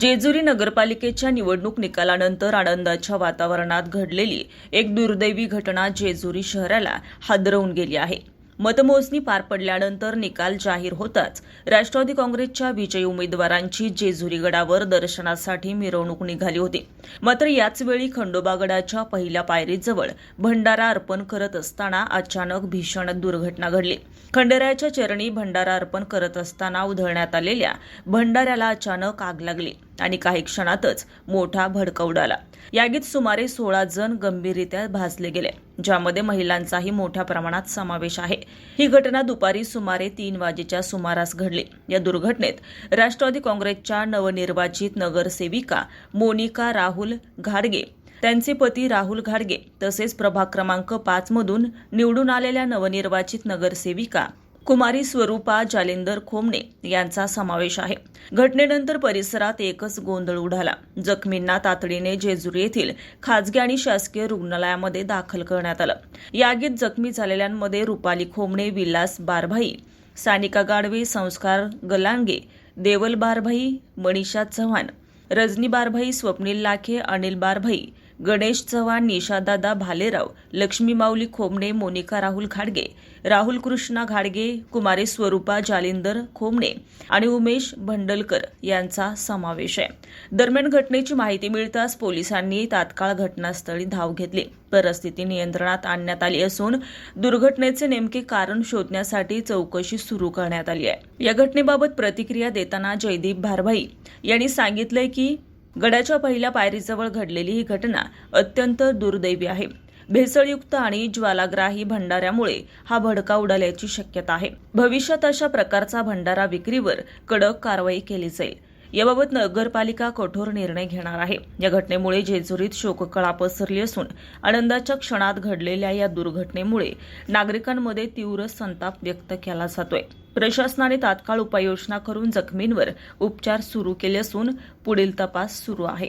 जेजुरी नगरपालिकेच्या निवडणूक निकालानंतर आनंदाच्या वातावरणात घडलेली एक दुर्दैवी घटना जेजुरी शहराला हादरवून गेली आहे. मतमोजणी पार पडल्यानंतर निकाल जाहीर होताच. राष्ट्रवादी काँग्रेसच्या विजयी उमेदवारांची जेजुरी गडावर दर्शनासाठी मिरवणूक निघाली होती. मात्र याचवेळी खंडोबागडाच्या खंडोबा गडाच्या पहिल्या पायरीजवळ भंडारा अर्पण करत असताना अचानक भीषण दुर्घटना घडली. खंडेरायाच्या चरणी भंडारा अर्पण करत असताना उधळण्यात आलेल्या भंडाऱ्याला अचानक आग लागली. आणि काही क्षणातच मोठा भडका उडाला. यागीत सुमारे सोळा जण गंभीररित्या भाजले गेले ज्यामध्ये महिलांचाही मोठ्या प्रमाणात समावेश आहे. ही घटना दुपारी सुमारे तीन वाजेच्या सुमारास घडली. या दुर्घटनेत राष्ट्रवादी काँग्रेसच्या नवनिर्वाचित नगरसेविका मोनिका राहुल घाडगे त्यांचे पती राहुल घाडगे तसेच प्रभाग क्रमांक पाच मधून निवडून आलेल्या नवनिर्वाचित नगरसेविका कुमारी स्वरूपा जालिंदर खोमणे यांचा समावेश आहे. घटनेनंतर परिसरात एकच गोंधळ उडाला. जखमींना तातडीने जेजुरी येथील खाजगी आणि शासकीय रुग्णालयामध्ये दाखल करण्यात आलं. या आगीत जखमी झालेल्यांमध्ये रुपाली खोमणे विलास बारभाई सानिका गाडवे संस्कार गलांगे देवल बारभाई मनीषा चव्हाण रजनी बारभाई स्वप्नील लाखे अनिल बारभाई गणेश चव्हाण निशादादा भालेराव लक्ष्मी माऊली खोमणे मोनिका राहुल घाडगे राहुल कृष्णा घाडगे कुमारी स्वरूपा जालिंदर खोमणे आणि उमेश भंडलकर यांचा समावेश आहे. दरम्यान घटनेची माहिती मिळताच पोलिसांनी तात्काळ घटनास्थळी धाव घेतली. परिस्थिती नियंत्रणात आणण्यात आली असून दुर्घटनेचे नेमके कारण शोधण्यासाठी चौकशी सुरू करण्यात आली आहे. या घटनेबाबत प्रतिक्रिया देताना जयदीप भारभाई यांनी सांगितलंय की गडाच्या पहिल्या पायरीजवळ घडलेली ही घटना अत्यंत दुर्दैवी आहे. भेसळयुक्त आणि ज्वालाग्राही भंडाऱ्यामुळे हा भडका उडाल्याची शक्यता आहे. भविष्यात अशा प्रकारचा भंडारा विक्रीवर कडक कारवाई केली जाईल. याबाबत नगरपालिका कठोर निर्णय घेणार आहे. या घटनेमुळे जेजुरीत शोककळा पसरली असून आनंदाच्या क्षणात घडलेल्या या दुर्घटनेमुळे नागरिकांमध्ये तीव्र संताप व्यक्त केला जातोय. प्रशासनाने तात्काळ उपाययोजना करून जखमींवर उपचार सुरू केले असून पुढील तपास सुरू आहे.